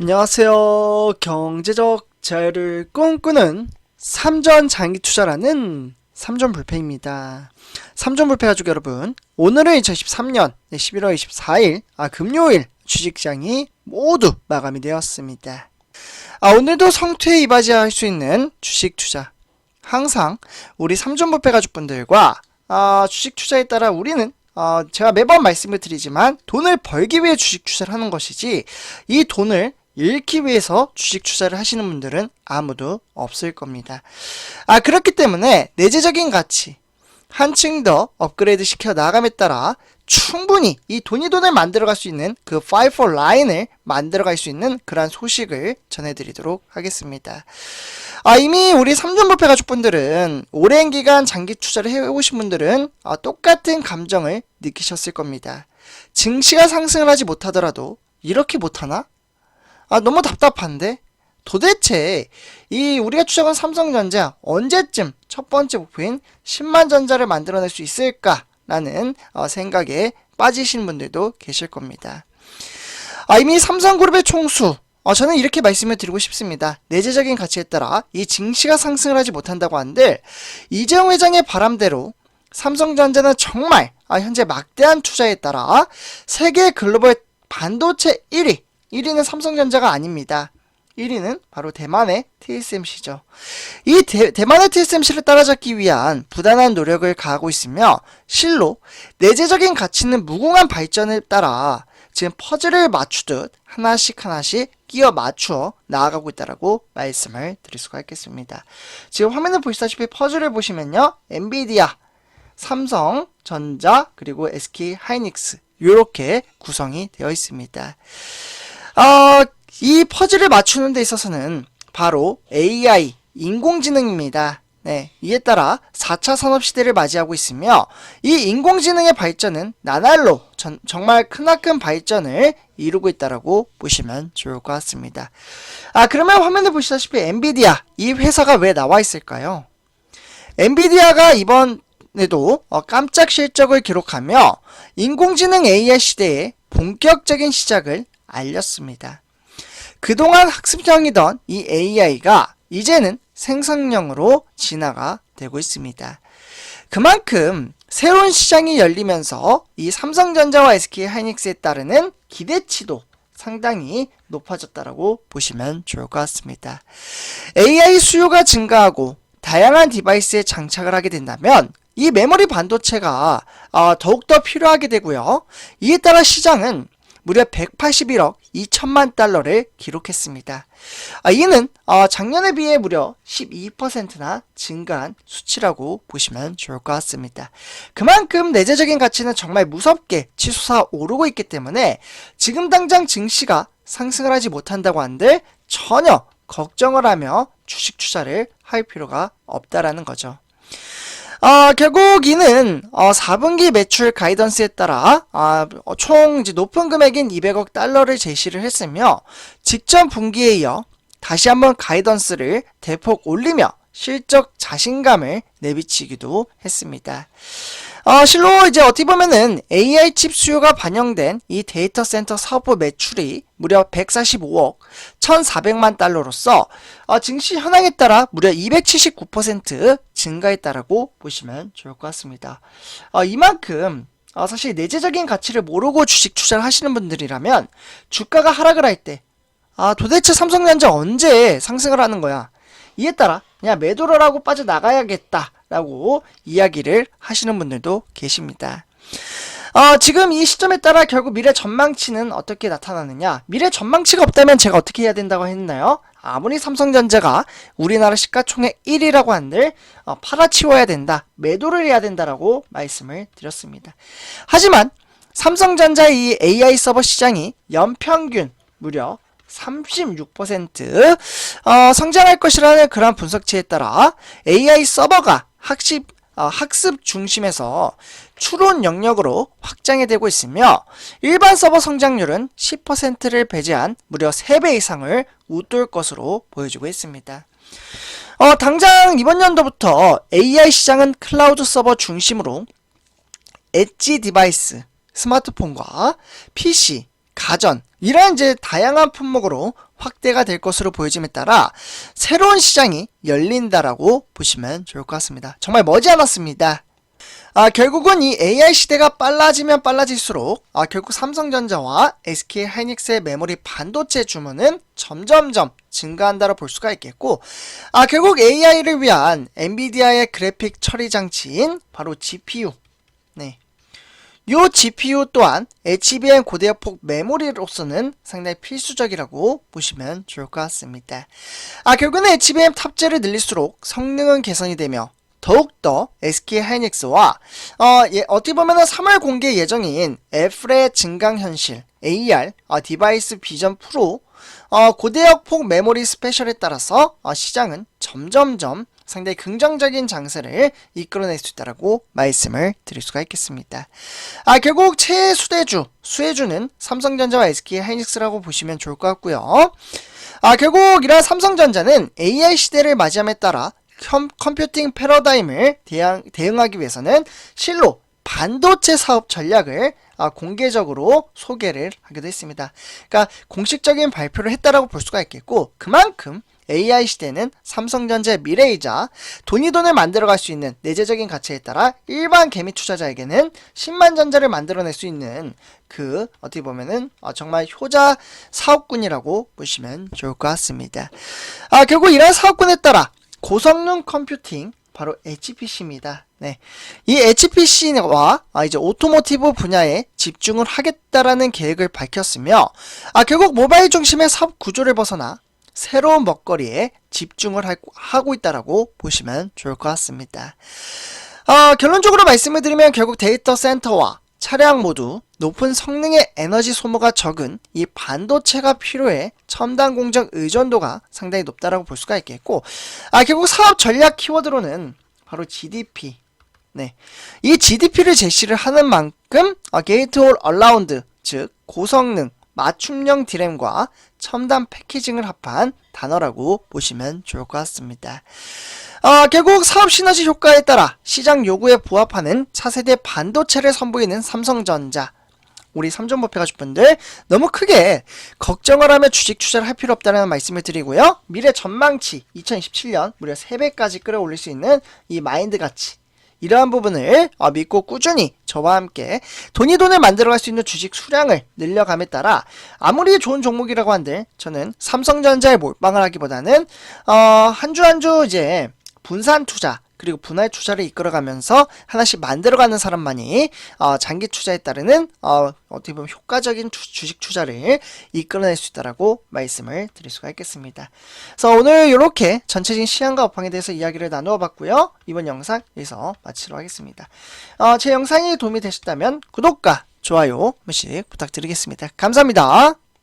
안녕하세요. 경제적 자유를 꿈꾸는 삼전 장기 투자라는 삼전 불패입니다. 삼전 불패 가족 여러분, 오늘은 2023년 11월 24일, 아, 금요일 주식장이 모두 마감이 되었습니다. 아, 오늘도 성투에 이바지할 수 있는 주식 투자. 항상 우리 삼전 불패 가족분들과 아, 주식 투자에 따라 우리는 어, 제가 매번 말씀을 드리지만 돈을 벌기 위해 주식 투자를 하는 것이지 이 돈을 잃기 위해서 주식 투자를 하시는 분들은 아무도 없을 겁니다. 아, 그렇기 때문에 내재적인 가치 한층 더 업그레이드 시켜 나감에 따라 충분히 이 돈이 돈을 만들어갈 수 있는 그5 라인을 만들어갈 수 있는 그러한 소식을 전해드리도록 하겠습니다. 아, 이미 우리 삼전부패 가족분들은 오랜 기간 장기 투자를 해오신 분들은 아, 똑같은 감정을 느끼셨을 겁니다. 증시가 상승을 하지 못하더라도 이렇게 못하나? 아, 너무 답답한데? 도대체 이 우리가 추적한 삼성전자 언제쯤 첫 번째 목표인 10만 전자를 만들어낼 수 있을까 라는 어, 생각에 빠지신 분들도 계실 겁니다. 아, 이미 삼성그룹의 총수 어, 저는 이렇게 말씀을 드리고 싶습니다. 내재적인 가치에 따라 이 증시가 상승을 하지 못한다고 한들 이재용 회장의 바람대로 삼성전자는 정말 아, 현재 막대한 투자에 따라 세계 글로벌 반도체 1위 1위는 삼성전자가 아닙니다. 1위는 바로 대만의 TSMC죠. 이 대, 대만의 TSMC를 따라잡기 위한 부단한 노력을 가하고 있으며 실로 내재적인 가치는 무궁한 발전에 따라 지금 퍼즐을 맞추듯 하나씩 하나씩 끼워 맞추어 나아가고 있다라고 말씀을 드릴 수가 있겠습니다. 지금 화면을 보시다시피 퍼즐을 보시면요. 엔비디아, 삼성, 전자, 그리고 SK 하이닉스 이렇게 구성이 되어 있습니다. 어, 이 퍼즐을 맞추는 데 있어서는 바로 AI, 인공지능입니다. 네, 이에 따라 4차 산업시대를 맞이하고 있으며 이 인공지능의 발전은 나날로 전, 정말 크나큰 발전을 이루고 있다라고 보시면 좋을 것 같습니다. 아, 그러면 화면에 보시다시피 엔비디아, 이 회사가 왜 나와 있을까요? 엔비디아가 이번에도 어, 깜짝 실적을 기록하며 인공지능 AI 시대의 본격적인 시작을 알렸습니다. 그동안 학습형이던 이 AI가 이제는 생성형으로 진화가 되고 있습니다. 그만큼 새로운 시장이 열리면서 이 삼성전자와 SK 하이닉스에 따르는 기대치도 상당히 높아졌다라고 보시면 좋을 것 같습니다. AI 수요가 증가하고 다양한 디바이스에 장착을 하게 된다면 이 메모리 반도체가 어, 더욱더 필요하게 되고요. 이에 따라 시장은 무려 181억 2천만 달러를 기록했습니다. 아, 이는 어, 작년에 비해 무려 12%나 증가한 수치라고 보시면 좋을 것 같습니다. 그만큼 내재적인 가치는 정말 무섭게 치솟아 오르고 있기 때문에 지금 당장 증시가 상승을 하지 못한다고 한들 전혀 걱정을 하며 주식 투자를 할 필요가 없다라는 거죠. 어, 결국 이는 어, 4분기 매출 가이던스에 따라 어, 총 이제 높은 금액인 200억 달러를 제시를 했으며 직전 분기에 이어 다시 한번 가이던스를 대폭 올리며 실적 자신감을 내비치기도 했습니다. 어, 실로 이제 어떻게 보면은 AI 칩 수요가 반영된 이 데이터 센터 사업 매출이 무려 145억 1,400만 달러로서 어, 증시 현황에 따라 무려 279% 증가했다라고 보시면 좋을 것 같습니다. 어, 이만큼 어, 사실 내재적인 가치를 모르고 주식 투자를 하시는 분들이라면 주가가 하락을 할 때 아, 도대체 삼성전자 언제 상승을 하는 거야? 이에 따라 그냥 매도를 하고 빠져나가야겠다. 라고 이야기를 하시는 분들도 계십니다. 어, 지금 이 시점에 따라 결국 미래 전망치는 어떻게 나타나느냐? 미래 전망치가 없다면 제가 어떻게 해야 된다고 했나요? 아무리 삼성전자가 우리나라 시가총액 1위라고 한들 어, 팔아치워야 된다, 매도를 해야 된다라고 말씀을 드렸습니다. 하지만 삼성전자 이 AI 서버 시장이 연평균 무려 36% 어, 성장할 것이라는 그런 분석치에 따라 AI 서버가 학습 중심에서 추론 영역으로 확장이 되고 있으며 일반 서버 성장률은 10%를 배제한 무려 3배 이상을 웃돌 것으로 보여주고 있습니다. 어, 당장 이번 연도부터 AI 시장은 클라우드 서버 중심으로 엣지 디바이스, 스마트폰과 PC, 가전 이런 이제 다양한 품목으로 확대가 될 것으로 보여짐에 따라 새로운 시장이 열린다라고 보시면 좋을 것 같습니다. 정말 머지않았습니다. 아, 결국은 이 AI 시대가 빨라지면 빨라질수록 아, 결국 삼성전자와 SK 하이닉스의 메모리 반도체 주문은 점점점 증가한다고 볼 수가 있겠고 아, 결국 AI를 위한 엔비디아의 그래픽 처리 장치인 바로 GPU 네. 요 GPU 또한 HBM 고대역폭 메모리로서는 상당히 필수적이라고 보시면 좋을 것 같습니다. 아, 결국은 HBM 탑재를 늘릴수록 성능은 개선이 되며 더욱더 SK 하이닉스와 어, 예, 어떻게 보면 은 3월 공개 예정인 애플의 증강현실 AR 어, 디바이스 비전 프로 어, 고대역폭 메모리 스페셜에 따라서 어, 시장은 점점점 상당히 긍정적인 장세를 이끌어낼 수 있다라고 말씀을 드릴 수가 있겠습니다. 아 결국 최수대주 수혜주는 삼성전자와 SK 하이닉스라고 보시면 좋을 것 같고요. 아 결국 이러한 삼성전자는 AI 시대를 맞이함에 따라 컴, 컴퓨팅 패러다임을 대응, 대응하기 위해서는 실로 반도체 사업 전략을 아, 공개적으로 소개를 하기도 했습니다. 그러니까 공식적인 발표를 했다라고 볼 수가 있겠고 그만큼 AI 시대는 삼성전자의 미래이자 돈이 돈을 만들어갈 수 있는 내재적인 가치에 따라 일반 개미 투자자에게는 10만 전자를 만들어낼 수 있는 그 어떻게 보면은 어, 정말 효자 사업군이라고 보시면 좋을 것 같습니다. 아 결국 이러한 사업군에 따라 고성능 컴퓨팅 바로 HPC입니다. 네. 이 HPC와 아, 이제 오토모티브 분야에 집중을 하겠다라는 계획을 밝혔으며 아, 결국 모바일 중심의 사업 구조를 벗어나 새로운 먹거리에 집중을 하- 하고 있다라고 보시면 좋을 것 같습니다. 어, 결론적으로 말씀을 드리면 결국 데이터 센터와 차량 모두 높은 성능의 에너지 소모가 적은 이 반도체가 필요해 첨단 공정 의존도가 상당히 높다라고 볼 수가 있겠고 아 결국 사업 전략 키워드로는 바로 GDP 네. 이 GDP를 제시를 하는 만큼 어, 게이트 올 얼라운드 즉 고성능 맞춤형 디램과 첨단 패키징을 합한 단어라고 보시면 좋을 것 같습니다. 어, 결국 사업 시너지 효과에 따라 시장 요구에 부합하는 차세대 반도체를 선보이는 삼성전자. 우리 삼전목표 가족 분들 너무 크게 걱정을 하며 주식 투자를 할 필요 없다는 말씀을 드리고요. 미래 전망치 2027년 무려 3배까지 끌어올릴 수 있는 이 마인드 가치 이러한 부분을 어, 믿고 꾸준히 저와 함께 돈이 돈을 만들어갈 수 있는 주식 수량을 늘려감에 따라 아무리 좋은 종목이라고 한들 저는 삼성전자에 몰빵을 하기보다는 어, 한주 한 주 이제 분산 투자 그리고 분할 투자를 이끌어가면서 하나씩 만들어가는 사람만이 어, 장기 투자에 따르는 어, 어떻게 보면 효과적인 투- 주식 투자를 이끌어낼 수 있다라고 말씀을 드릴 수가 있겠습니다. 그래서 오늘 이렇게 전체적인 시향과 업황에 대해서 이야기를 나누어 봤고요. 이번 영상 여기서 마치도록 하겠습니다. 어, 제 영상이 도움이 되셨다면 구독과 좋아요 한 번씩 부탁드리겠습니다. 감사합니다.